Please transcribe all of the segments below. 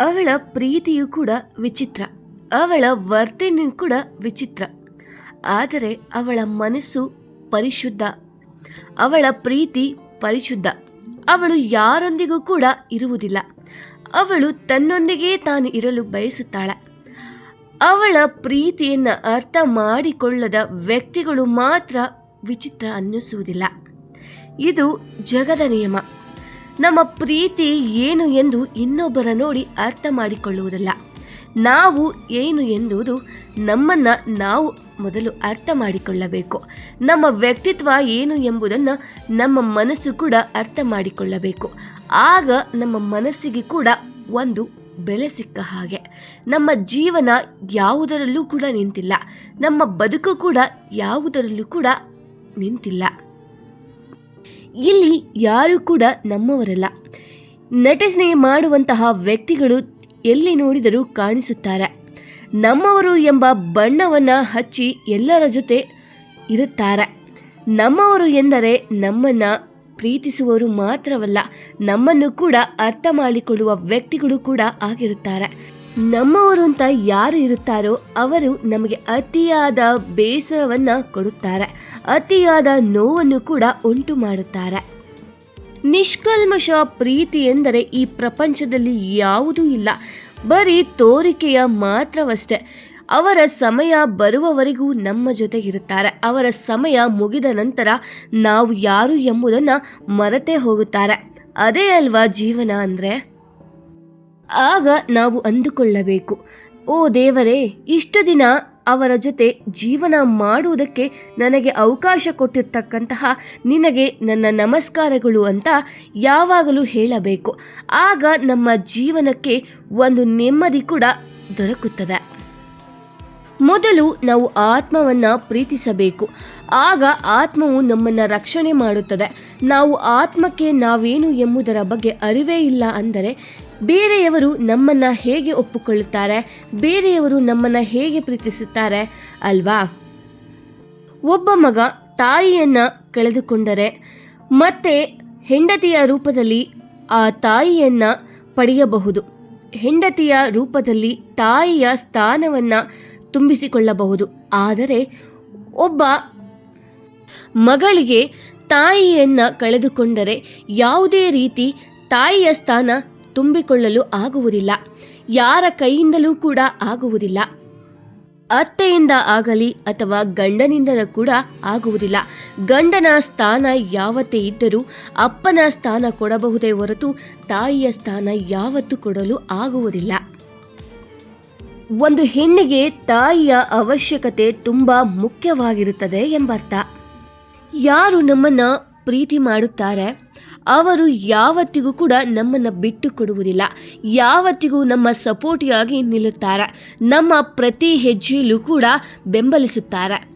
ಅವಳ ಪ್ರೀತಿಯು ಕೂಡ ವಿಚಿತ್ರ, ಅವಳ ವರ್ತನೆ ಕೂಡ ವಿಚಿತ್ರ. ಆದರೆ ಅವಳ ಮನಸ್ಸು ಪರಿಶುದ್ಧ, ಅವಳ ಪ್ರೀತಿ ಪರಿಶುದ್ಧ. ಅವಳು ಯಾರೊಂದಿಗೂ ಕೂಡ ಇರುವುದಿಲ್ಲ, ಅವಳು ತನ್ನೊಂದಿಗೆ ತಾನು ಇರಲು ಬಯಸುತ್ತಾಳೆ. ಅವಳ ಪ್ರೀತಿಯನ್ನು ಅರ್ಥ ಮಾಡಿಕೊಳ್ಳದ ವ್ಯಕ್ತಿಗಳು ಮಾತ್ರ ವಿಚಿತ್ರ ಅನ್ನಿಸುವುದಿಲ್ಲ. ಇದು ಜಗದ ನಿಯಮ. ನಮ್ಮ ಪ್ರೀತಿ ಏನು ಎಂದು ಇನ್ನೊಬ್ಬರ ನೋಡಿ ಅರ್ಥ ಮಾಡಿಕೊಳ್ಳುವುದಲ್ಲ. ನಾವು ಏನು ಎಂಬುದು ನಮ್ಮನ್ನು ನಾವು ಮೊದಲು ಅರ್ಥ ಮಾಡಿಕೊಳ್ಳಬೇಕು. ನಮ್ಮ ವ್ಯಕ್ತಿತ್ವ ಏನು ಎಂಬುದನ್ನು ನಮ್ಮ ಮನಸ್ಸು ಕೂಡ ಅರ್ಥ ಮಾಡಿಕೊಳ್ಳಬೇಕು. ಆಗ ನಮ್ಮ ಮನಸ್ಸಿಗೆ ಕೂಡ ಒಂದು ಬೆಲೆ ಸಿಕ್ಕ ಹಾಗೆ. ನಮ್ಮ ಜೀವನ ಯಾವುದರಲ್ಲೂ ಕೂಡ ನಿಂತಿಲ್ಲ. ನಮ್ಮ ಬದುಕು ಕೂಡ ಯಾವುದರಲ್ಲೂ ಕೂಡ ನಿಂತಿಲ್ಲ. ಇಲ್ಲಿ ಯಾರು ಕೂಡ ನಮ್ಮವರಲ್ಲ. ನಟನೆ ಮಾಡುವಂತಹ ವ್ಯಕ್ತಿಗಳು ಎಲ್ಲಿ ನೋಡಿದರೂ ಕಾಣಿಸುತ್ತಾರೆ. ನಮ್ಮವರು ಎಂಬ ಬಣ್ಣವನ್ನು ಹಚ್ಚಿ ಎಲ್ಲರ ಜೊತೆ ಇರುತ್ತಾರೆ. ನಮ್ಮವರು ಎಂದರೆ ನಮ್ಮನ್ನು ಪ್ರೀತಿಸುವವರು ಮಾತ್ರವಲ್ಲ, ನಮ್ಮನ್ನು ಕೂಡ ಅರ್ಥ ಮಾಡಿಕೊಳ್ಳುವ ವ್ಯಕ್ತಿಗಳು ಕೂಡ ಆಗಿರುತ್ತಾರೆ. ನಮ್ಮವರು ಅಂತ ಯಾರು ಇರುತ್ತಾರೋ ಅವರು ನಮಗೆ ಅತಿಯಾದ ಬೇಸರವನ್ನ ಕೊಡುತ್ತಾರೆ. ಅತಿಯಾದ ನೋವನ್ನು ಕೂಡ ಉಂಟು ಮಾಡುತ್ತಾರೆ. ನಿಷ್ಕಲ್ಮಶ ಪ್ರೀತಿ ಎಂದರೆ ಈ ಪ್ರಪಂಚದಲ್ಲಿ ಯಾವುದೂ ಇಲ್ಲ. ಬರೀ ತೋರಿಕೆಯ ಮಾತ್ರವಷ್ಟೇ. ಅವರ ಸಮಯ ಬರುವವರೆಗೂ ನಮ್ಮ ಜೊತೆ ಇರುತ್ತಾರೆ. ಅವರ ಸಮಯ ಮುಗಿದ ನಂತರ ನಾವು ಯಾರು ಎಂಬುದನ್ನು ಮರೆತೇ ಹೋಗುತ್ತಾರೆ. ಅದೇ ಅಲ್ವಾ ಜೀವನ ಅಂದರೆ? ಆಗ ನಾವು ಅಂದುಕೊಳ್ಳಬೇಕು. ಓ ದೇವರೇ, ಇಷ್ಟು ದಿನ ಅವರ ಜೊತೆ ಜೀವನ ಮಾಡುವುದಕ್ಕೆ ನನಗೆ ಅವಕಾಶ ಕೊಟ್ಟಿರ್ತಕ್ಕಂತಹ ನಿನಗೆ ನನ್ನ ನಮಸ್ಕಾರಗಳು ಅಂತ ಯಾವಾಗಲೂ ಹೇಳಬೇಕು. ಆಗ ನಮ್ಮ ಜೀವನಕ್ಕೆ ಒಂದು ನೆಮ್ಮದಿ ಕೂಡ ದೊರಕುತ್ತದೆ. ಮೊದಲು ನಾವು ಆತ್ಮವನ್ನು ಪ್ರೀತಿಸಬೇಕು. ಆಗ ಆತ್ಮವು ನಮ್ಮನ್ನು ರಕ್ಷಣೆ ಮಾಡುತ್ತದೆ. ನಾವು ಆತ್ಮಕ್ಕೆ ನಾವೇನು ಎಂಬುದರ ಬಗ್ಗೆ ಅರಿವೇ ಇಲ್ಲ ಅಂದರೆ ಬೇರೆಯವರು ನಮ್ಮನ್ನು ಹೇಗೆ ಒಪ್ಪಿಕೊಳ್ಳುತ್ತಾರೆ? ಬೇರೆಯವರು ನಮ್ಮನ್ನು ಹೇಗೆ ಪ್ರೀತಿಸುತ್ತಾರೆ? ಅಲ್ವಾ? ಒಬ್ಬ ಮಗ ತಾಯಿಯನ್ನು ಕಳೆದುಕೊಂಡರೆ, ಮತ್ತೆ ಹೆಂಡತಿಯ ರೂಪದಲ್ಲಿ ಆ ತಾಯಿಯನ್ನು ಪಡೆಯಬಹುದು. ಹೆಂಡತಿಯ ರೂಪದಲ್ಲಿ ತಾಯಿಯ ಸ್ಥಾನವನ್ನು ತುಂಬಿಸಿಕೊಳ್ಳಬಹುದು. ಆದರೆ ಒಬ್ಬ ಮಗಳಿಗೆ ತಾಯಿಯನ್ನು ಕಳೆದುಕೊಂಡರೆ ಯಾವುದೇ ರೀತಿ ತಾಯಿಯ ಸ್ಥಾನ ತುಂಬಿಕೊಳ್ಳಲು ಆಗುವುದಿಲ್ಲ. ಯಾರ ಕೈಯಿಂದಲೂ ಕೂಡ ಆಗುವುದಿಲ್ಲ. ಅತ್ತೆಯಿಂದ ಆಗಲಿ ಅಥವಾ ಗಂಡನಿಂದ ಕೂಡ ಆಗುವುದಿಲ್ಲ. ಗಂಡನ ಸ್ಥಾನ ಯಾವತ್ತೇ ಇದ್ದರೂ ಅಪ್ಪನ ಸ್ಥಾನ ಕೊಡಬಹುದೇ ಹೊರತು ತಾಯಿಯ ಸ್ಥಾನ ಯಾವತ್ತೂ ಕೊಡಲು ಆಗುವುದಿಲ್ಲ. ಒಂದು ಹೆಣ್ಣಿಗೆ ತಾಯಿಯ ಅವಶ್ಯಕತೆ ತುಂಬ ಮುಖ್ಯವಾಗಿರುತ್ತದೆ ಎಂಬರ್ಥ. ಯಾರು ನಮ್ಮನ್ನ ಪ್ರೀತಿ ಮಾಡುತ್ತಾರೆ? ಅವರು ಯಾವತ್ತಿಗೂ ಕೂಡ ನಮ್ಮನ್ನು ಬಿಟ್ಟು ಕೊಡುವುದಿಲ್ಲ. ಯಾವತ್ತಿಗೂ ನಮ್ಮ ಸಪೋರ್ಟಿಯಾಗಿ ನಿಲ್ಲುತ್ತಾರೆ. ನಮ್ಮ ಪ್ರತಿ ಹೆಜ್ಜೆಯಲ್ಲೂ ಕೂಡ ಬೆಂಬಲಿಸುತ್ತಾರೆ.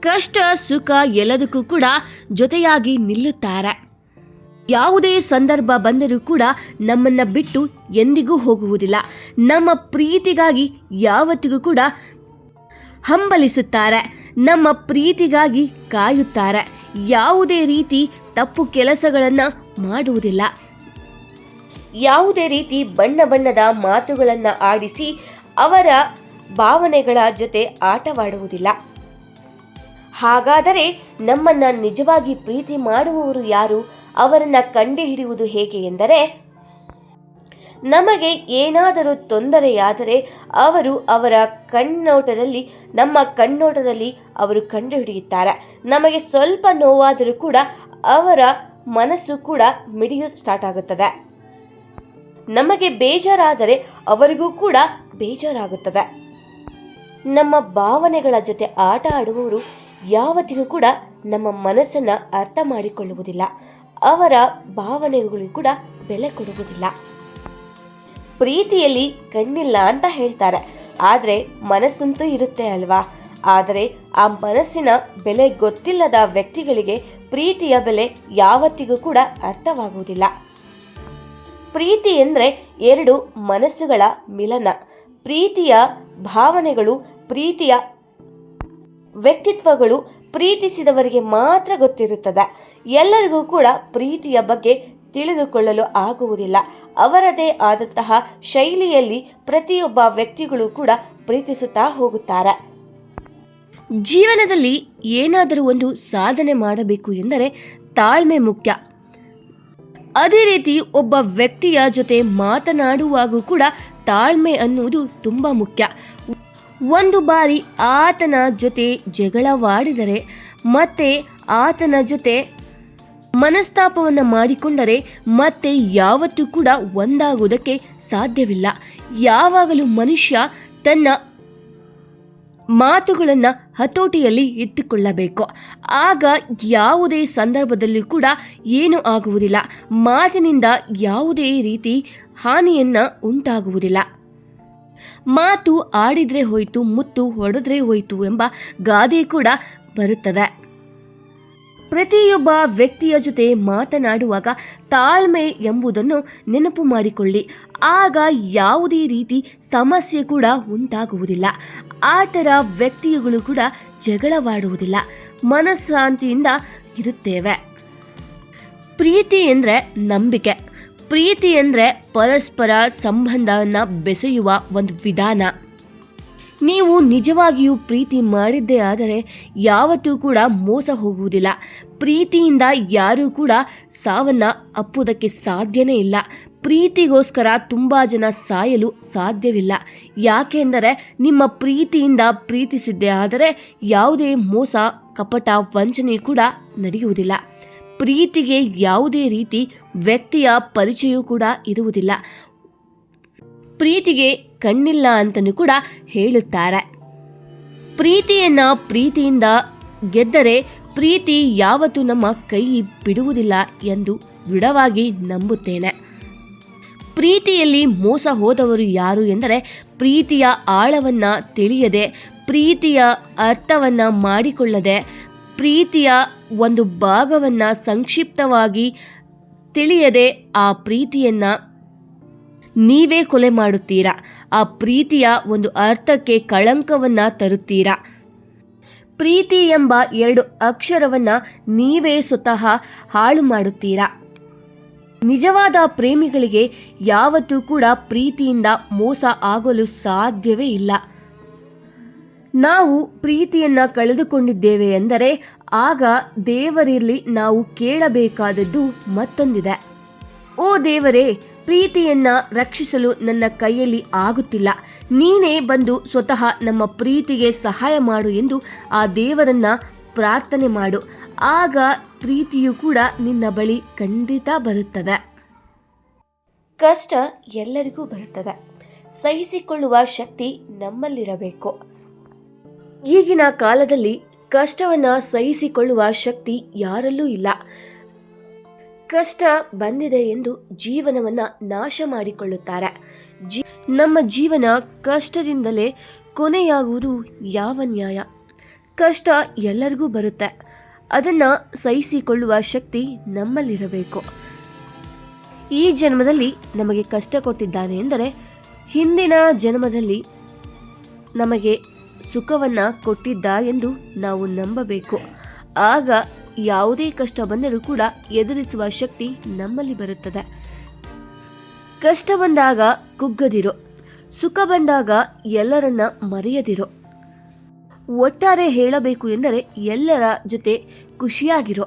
ಕಷ್ಟ, ಸುಖ ಎಲ್ಲದಕ್ಕೂ ಕೂಡ ಜೊತೆಯಾಗಿ ನಿಲ್ಲುತ್ತಾರೆ. ಯಾವುದೇ ಸಂದರ್ಭ ಬಂದರೂ ಕೂಡ ನಮ್ಮನ್ನು ಬಿಟ್ಟು ಎಂದಿಗೂ ಹೋಗುವುದಿಲ್ಲ. ನಮ್ಮ ಪ್ರೀತಿಗಾಗಿ ಯಾವತ್ತಿಗೂ ಕೂಡ ಹಂಬಲಿಸುತ್ತಾರೆ. ನಮ್ಮ ಪ್ರೀತಿಗಾಗಿ ಕಾಯುತ್ತಾರೆ. ಯಾವುದೇ ರೀತಿ ತಪ್ಪು ಕೆಲಸಗಳನ್ನು ಮಾಡುವುದಿಲ್ಲ. ಯಾವುದೇ ರೀತಿ ಬಣ್ಣ ಬಣ್ಣದ ಮಾತುಗಳನ್ನು ಆಡಿಸಿ ಅವರ ಭಾವನೆಗಳ ಜೊತೆ ಆಟವಾಡುವುದಿಲ್ಲ. ಹಾಗಾದರೆ ನಮ್ಮನ್ನ ನಿಜವಾಗಿ ಪ್ರೀತಿ ಮಾಡುವವರು ಯಾರು? ಅವರನ್ನು ಕಂಡುಹಿಡಿಯುವುದು ಹೇಗೆ ಎಂದರೆ ನಮಗೆ ಏನಾದರೂ ತೊಂದರೆಯಾದರೆ ಅವರು ಅವರ ಕಣ್ಣೋಟದಲ್ಲಿ, ನಮ್ಮ ಕಣ್ಣೋಟದಲ್ಲಿ ಅವರು ಕಂಡುಹಿಡಿಯುತ್ತಾರೆ. ನಮಗೆ ಸ್ವಲ್ಪ ನೋವಾದರೂ ಕೂಡ ಅವರ ಮನಸ್ಸು ಕೂಡ ಮಿಡಿಯೋದು ಸ್ಟಾರ್ಟ್ ಆಗುತ್ತದೆ. ನಮಗೆ ಬೇಜಾರಾದರೆ ಅವರಿಗೂ ಕೂಡ ಬೇಜಾರಾಗುತ್ತದೆ. ನಮ್ಮ ಭಾವನೆಗಳ ಜೊತೆ ಆಟ ಆಡುವವರು ಯಾವತ್ತಿಗೂ ಕೂಡ ನಮ್ಮ ಮನಸ್ಸನ್ನು ಅರ್ಥ ಮಾಡಿಕೊಳ್ಳುವುದಿಲ್ಲ. ಅವರ ಭಾವನೆಗಳಿಗೂ ಕೂಡ ಬೆಲೆ ಕೊಡುವುದಿಲ್ಲ. ಪ್ರೀತಿಯಲ್ಲಿ ಕಣ್ಣಿಲ್ಲ ಅಂತ ಹೇಳ್ತಾರೆ. ಆದರೆ ಮನಸ್ಸಂತೂ ಇರುತ್ತೆ ಅಲ್ವಾ? ಆದರೆ ಆ ಮನಸ್ಸಿನ ಬೆಲೆ ಗೊತ್ತಿಲ್ಲದ ವ್ಯಕ್ತಿಗಳಿಗೆ ಪ್ರೀತಿಯ ಬೆಲೆ ಯಾವತ್ತಿಗೂ ಕೂಡ ಅರ್ಥವಾಗುವುದಿಲ್ಲ. ಪ್ರೀತಿ ಎಂದರೆ ಎರಡು ಮನಸ್ಸುಗಳ ಮಿಲನ. ಪ್ರೀತಿಯ ಭಾವನೆಗಳು, ಪ್ರೀತಿಯ ವ್ಯಕ್ತಿತ್ವಗಳು ಪ್ರೀತಿಸಿದವರಿಗೆ ಮಾತ್ರ ಗೊತ್ತಿರುತ್ತದೆ. ಎಲ್ಲರಿಗೂ ಕೂಡ ಪ್ರೀತಿಯ ಬಗ್ಗೆ ತಿಳಿದುಕೊಳ್ಳಲು ಆಗುವುದಿಲ್ಲ. ಅವರದೇ ಆದಂತಹ ಶೈಲಿಯಲ್ಲಿ ಪ್ರತಿಯೊಬ್ಬ ವ್ಯಕ್ತಿಗಳು ಕೂಡ ಪ್ರೀತಿಸುತ್ತಾ ಹೋಗುತ್ತಾರೆ. ಜೀವನದಲ್ಲಿ ಏನಾದರೂ ಒಂದು ಸಾಧನೆ ಮಾಡಬೇಕು ಎಂದರೆ ತಾಳ್ಮೆ ಮುಖ್ಯ. ಅದೇ ರೀತಿ ಒಬ್ಬ ವ್ಯಕ್ತಿಯ ಜೊತೆ ಮಾತನಾಡುವಾಗೂ ಕೂಡ ತಾಳ್ಮೆ ಅನ್ನುವುದು ತುಂಬ ಮುಖ್ಯ. ಒಂದು ಬಾರಿ ಆತನ ಜೊತೆ ಜಗಳವಾಡಿದರೆ ಮತ್ತೆ ಆತನ ಜೊತೆ ಮನಸ್ತಾಪವನ್ನು ಮಾಡಿಕೊಂಡರೆ ಮತ್ತೆ ಯಾವತ್ತೂ ಕೂಡ ಒಂದಾಗುವುದಕ್ಕೆ ಸಾಧ್ಯವಿಲ್ಲ. ಯಾವಾಗಲೂ ಮನುಷ್ಯ ತನ್ನ ಮಾತುಗಳನ್ನು ಹತೋಟಿಯಲ್ಲಿ ಇಟ್ಟುಕೊಳ್ಳಬೇಕು. ಆಗ ಯಾವುದೇ ಸಂದರ್ಭದಲ್ಲೂ ಕೂಡ ಏನು ಆಗುವುದಿಲ್ಲ. ಮಾತಿನಿಂದ ಯಾವುದೇ ರೀತಿ ಹಾನಿಯನ್ನು ಉಂಟಾಗುವುದಿಲ್ಲ. ಮಾತು ಆಡಿದ್ರೆ ಹೋಯಿತು, ಮುತ್ತು ಹೊಡೆದ್ರೆ ಹೋಯಿತು ಎಂಬ ಗಾದೆ ಕೂಡ ಬರುತ್ತದೆ. ಪ್ರತಿಯೊಬ್ಬ ವ್ಯಕ್ತಿಯ ಜೊತೆ ಮಾತನಾಡುವಾಗ ತಾಳ್ಮೆ ಎಂಬುದನ್ನು ನೆನಪು ಮಾಡಿಕೊಳ್ಳಿ. ಆಗ ಯಾವುದೇ ರೀತಿ ಸಮಸ್ಯೆ ಕೂಡ ಉಂಟಾಗುವುದಿಲ್ಲ. ಆ ಥರ ವ್ಯಕ್ತಿಗಳು ಕೂಡ ಜಗಳವಾಡುವುದಿಲ್ಲ. ಮನಃಶಾಂತಿಯಿಂದ ಇರುತ್ತೇವೆ. ಪ್ರೀತಿ ಎಂದರೆ ನಂಬಿಕೆ. ಪ್ರೀತಿ ಎಂದರೆ ಪರಸ್ಪರ ಸಂಬಂಧವನ್ನು ಬೆಸೆಯುವ ಒಂದು ವಿಧಾನ. ನೀವು ನಿಜವಾಗಿಯೂ ಪ್ರೀತಿ ಮಾಡಿದ್ದೇ ಆದರೆ ಯಾವತ್ತೂ ಕೂಡ ಮೋಸ ಹೋಗುವುದಿಲ್ಲ. ಪ್ರೀತಿಯಿಂದ ಯಾರೂ ಕೂಡ ಸಾವನ್ನ ಅಪ್ಪುವುದಕ್ಕೆ ಸಾಧ್ಯನೇ ಇಲ್ಲ. ಪ್ರೀತಿಗೋಸ್ಕರ ತುಂಬ ಜನ ಸಾಯಲು ಸಾಧ್ಯವಿಲ್ಲ. ಯಾಕೆಂದರೆ ನಿಮ್ಮ ಪ್ರೀತಿಯಿಂದ ಪ್ರೀತಿಸಿದ್ದೇ ಆದರೆ ಯಾವುದೇ ಮೋಸ, ಕಪಟ, ವಂಚನೆ ಕೂಡ ನಡೆಯುವುದಿಲ್ಲ. ಪ್ರೀತಿಗೆ ಯಾವುದೇ ರೀತಿ ವ್ಯಕ್ತಿಯ ಪರಿಚಯವೂ ಕೂಡ ಇರುವುದಿಲ್ಲ. ಪ್ರೀತಿಗೆ ಕಣ್ಣಿಲ್ಲ ಅಂತಲೂ ಕೂಡ ಹೇಳುತ್ತಾರೆ. ಪ್ರೀತಿಯನ್ನ ಪ್ರೀತಿಯಿಂದ ಗೆದ್ದರೆ ಪ್ರೀತಿ ಯಾವತ್ತೂ ನಮ್ಮ ಕೈ ಬಿಡುವುದಿಲ್ಲ ಎಂದು ದೃಢವಾಗಿ ನಂಬುತ್ತೇನೆ. ಪ್ರೀತಿಯಲ್ಲಿ ಮೋಸ ಹೋದವರು ಯಾರು ಎಂದರೆ ಪ್ರೀತಿಯ ಆಳವನ್ನ ತಿಳಿಯದೆ, ಪ್ರೀತಿಯ ಅರ್ಥವನ್ನ ಮಾಡಿಕೊಳ್ಳದೆ, ಪ್ರೀತಿಯ ಒಂದು ಭಾಗವನ್ನ ಸಂಕ್ಷಿಪ್ತವಾಗಿ ತಿಳಿಯದೆ ಆ ಪ್ರೀತಿಯನ್ನ ನೀವೇ ಕೊಲೆ ಮಾಡುತ್ತೀರಾ? ಆ ಪ್ರೀತಿಯ ಒಂದು ಅರ್ಥಕ್ಕೆ ಕಳಂಕವನ್ನ ತರುತ್ತೀರಾ? ಪ್ರೀತಿ ಎಂಬ ಎರಡು ಅಕ್ಷರವನ್ನ ನೀವೇ ಸ್ವತಃ ಹಾಳು ಮಾಡುತ್ತೀರಾ? ನಿಜವಾದ ಪ್ರೇಮಿಗಳಿಗೆ ಯಾವತ್ತೂ ಕೂಡ ಪ್ರೀತಿಯಿಂದ ಮೋಸ ಆಗಲು ಸಾಧ್ಯವೇ ಇಲ್ಲ. ನಾವು ಪ್ರೀತಿಯನ್ನ ಕಳೆದುಕೊಂಡಿದ್ದೇವೆ ಎಂದರೆ ಆಗ ದೇವರಲ್ಲಿ ನಾವು ಕೇಳಬೇಕಾದದ್ದು ಮತ್ತೊಂದಿದೆ. ಓ ದೇವರೇ ಪ್ರೀತಿಯನ್ನ ರಕ್ಷಿಸಲು ನನ್ನ ಕೈಯಲ್ಲಿ ಆಗುತ್ತಿಲ್ಲ. ನೀನೇ ಬಂದು ಸ್ವತಃ ನಮ್ಮ ಪ್ರೀತಿಗೆ ಸಹಾಯ ಮಾಡು ಎಂದು ಆ ದೇವರನ್ನ ಪ್ರಾರ್ಥನೆ ಮಾಡು. ಆಗ ಪ್ರೀತಿಯು ಕೂಡ ನಿನ್ನ ಬಳಿ ಖಂಡಿತ ಬರುತ್ತದೆ. ಕಷ್ಟ ಎಲ್ಲರಿಗೂ ಬರುತ್ತದೆ. ಸಹಿಸಿಕೊಳ್ಳುವ ಶಕ್ತಿ ನಮ್ಮಲ್ಲಿರಬೇಕು. ಈಗಿನ ಕಾಲದಲ್ಲಿ ಕಷ್ಟವನ್ನ ಸಹಿಸಿಕೊಳ್ಳುವ ಶಕ್ತಿ ಯಾರಲ್ಲೂ ಇಲ್ಲ. ಕಷ್ಟ ಬಂದಿದೆ ಎಂದು ಜೀವನವನ್ನು ನಾಶ ಮಾಡಿಕೊಳ್ಳುತ್ತಾರೆ. ಜೀ ನಮ್ಮ ಜೀವನ ಕಷ್ಟದಿಂದಲೇ ಕೊನೆಯಾಗುವುದು ಯಾವ ನ್ಯಾಯ? ಕಷ್ಟ ಎಲ್ಲರಿಗೂ ಬರುತ್ತೆ. ಅದನ್ನು ಸಹಿಸಿಕೊಳ್ಳುವ ಶಕ್ತಿ ನಮ್ಮಲ್ಲಿರಬೇಕು. ಈ ಜನ್ಮದಲ್ಲಿ ನಮಗೆ ಕಷ್ಟ ಕೊಟ್ಟಿದ್ದಾನೆ ಎಂದರೆ, ಹಿಂದಿನ ಜನ್ಮದಲ್ಲಿ ನಮಗೆ ಸುಖವನ್ನು ಕೊಟ್ಟಿದ್ದ ಎಂದು ನಾವು ನಂಬಬೇಕು. ಆಗ ಯಾವುದೇ ಕಷ್ಟ ಬಂದರೂ ಕೂಡ ಎದುರಿಸುವ ಶಕ್ತಿ ನಮ್ಮಲ್ಲಿ ಬರುತ್ತದೆ. ಕಷ್ಟ ಬಂದಾಗ ಕುಗ್ಗದಿರೋ. ಸುಖ ಬಂದಾಗ ಎಲ್ಲರನ್ನ ಮರೆಯದಿರೋ. ಒಟ್ಟಾರೆ ಹೇಳಬೇಕು ಎಂದರೆ ಎಲ್ಲರ ಜೊತೆ ಖುಷಿಯಾಗಿರೋ.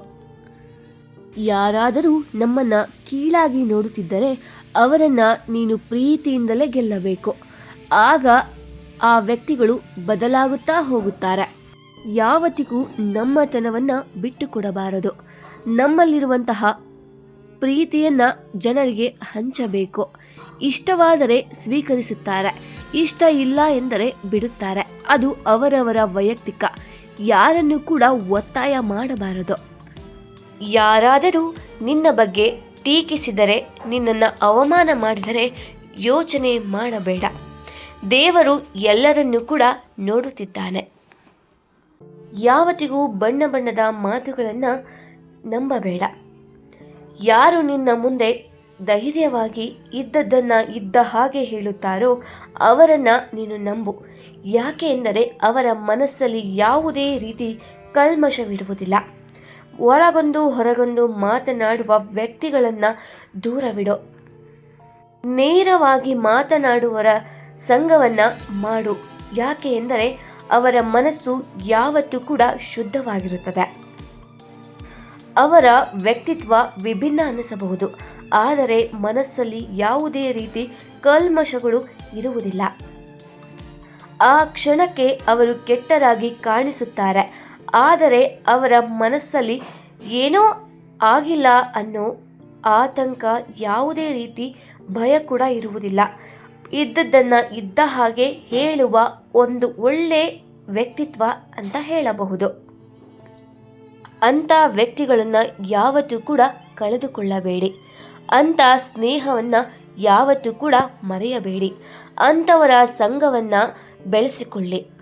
ಯಾರಾದರೂ ನಮ್ಮನ್ನ ಕೀಳಾಗಿ ನೋಡುತ್ತಿದ್ದರೆ ಅವರನ್ನ ನೀನು ಪ್ರೀತಿಯಿಂದಲೇ ಗೆಲ್ಲಬೇಕು. ಆಗ ಆ ವ್ಯಕ್ತಿಗಳು ಬದಲಾಗುತ್ತಾ ಹೋಗುತ್ತಾರೆ. ಯಾವತ್ತಿಗೂ ನಮ್ಮತನವನ್ನ ಬಿಟ್ಟುಕೊಡಬಾರದು. ನಮ್ಮಲ್ಲಿರುವಂತಹ ಪ್ರೀತಿಯನ್ನ ಜನರಿಗೆ ಹಂಚಬೇಕು. ಇಷ್ಟವಾದರೆ ಸ್ವೀಕರಿಸುತ್ತಾರೆ. ಇಷ್ಟ ಇಲ್ಲ ಎಂದರೆ ಬಿಡುತ್ತಾರೆ. ಅದು ಅವರವರ ವೈಯಕ್ತಿಕ. ಯಾರನ್ನು ಕೂಡ ಒತ್ತಾಯ ಮಾಡಬಾರದು. ಯಾರಾದರೂ ನಿನ್ನ ಬಗ್ಗೆ ಟೀಕಿಸಿದರೆ, ನಿನ್ನನ್ನು ಅವಮಾನ ಮಾಡಿದರೆ ಯೋಚನೆ ಮಾಡಬೇಡ. ದೇವರು ಎಲ್ಲರನ್ನೂ ಕೂಡ ನೋಡುತ್ತಿದ್ದಾನೆ. ಯಾವತ್ತಿಗೂ ಬಣ್ಣ ಬಣ್ಣದ ಮಾತುಗಳನ್ನು ನಂಬಬೇಡ. ಯಾರು ನಿನ್ನ ಮುಂದೆ ಧೈರ್ಯವಾಗಿ ಇದ್ದದ್ದನ್ನು ಇದ್ದ ಹಾಗೆ ಹೇಳುತ್ತಾರೋ ಅವರನ್ನು ನೀನು ನಂಬು. ಯಾಕೆ ಎಂದರೆ ಅವರ ಮನಸ್ಸಲ್ಲಿ ಯಾವುದೇ ರೀತಿ ಕಲ್ಮಶವಿಡುವುದಿಲ್ಲ. ಒಳಗೊಂದು ಹೊರಗೊಂದು ಮಾತನಾಡುವ ವ್ಯಕ್ತಿಗಳನ್ನು ದೂರವಿಡು. ನೇರವಾಗಿ ಮಾತನಾಡುವರ ಸಂಘವನ್ನು ಮಾಡು. ಯಾಕೆ ಎಂದರೆ ಅವರ ಮನಸ್ಸು ಯಾವತ್ತೂ ಕೂಡ ಶುದ್ಧವಾಗಿರುತ್ತದೆ. ಅವರ ವ್ಯಕ್ತಿತ್ವ ವಿಭಿನ್ನ ಅನ್ನಿಸಬಹುದು. ಆದರೆ ಮನಸ್ಸಲ್ಲಿ ಯಾವುದೇ ರೀತಿ ಕಲ್ಮಶಗಳು ಇರುವುದಿಲ್ಲ. ಆ ಕ್ಷಣಕ್ಕೆ ಅವರು ಕೆಟ್ಟರಾಗಿ ಕಾಣಿಸುತ್ತಾರೆ. ಆದರೆ ಅವರ ಮನಸ್ಸಲ್ಲಿ ಏನೋ ಆಗಿಲ್ಲ ಅನ್ನೋ ಆತಂಕ ಯಾವುದೇ ರೀತಿ ಭಯ ಕೂಡ ಇರುವುದಿಲ್ಲ. ಇದ್ದದ್ದನ್ನು ಇದ್ದ ಹಾಗೆ ಹೇಳುವ ಒಂದು ಒಳ್ಳೆ ವ್ಯಕ್ತಿತ್ವ ಅಂತ ಹೇಳಬಹುದು. ಅಂಥ ವ್ಯಕ್ತಿಗಳನ್ನು ಯಾವತ್ತೂ ಕೂಡ ಕಳೆದುಕೊಳ್ಳಬೇಡಿ. ಅಂಥ ಸ್ನೇಹವನ್ನು ಯಾವತ್ತೂ ಕೂಡ ಮರೆಯಬೇಡಿ. ಅಂಥವರ ಸಂಘವನ್ನು ಬೆಳೆಸಿಕೊಳ್ಳಿ.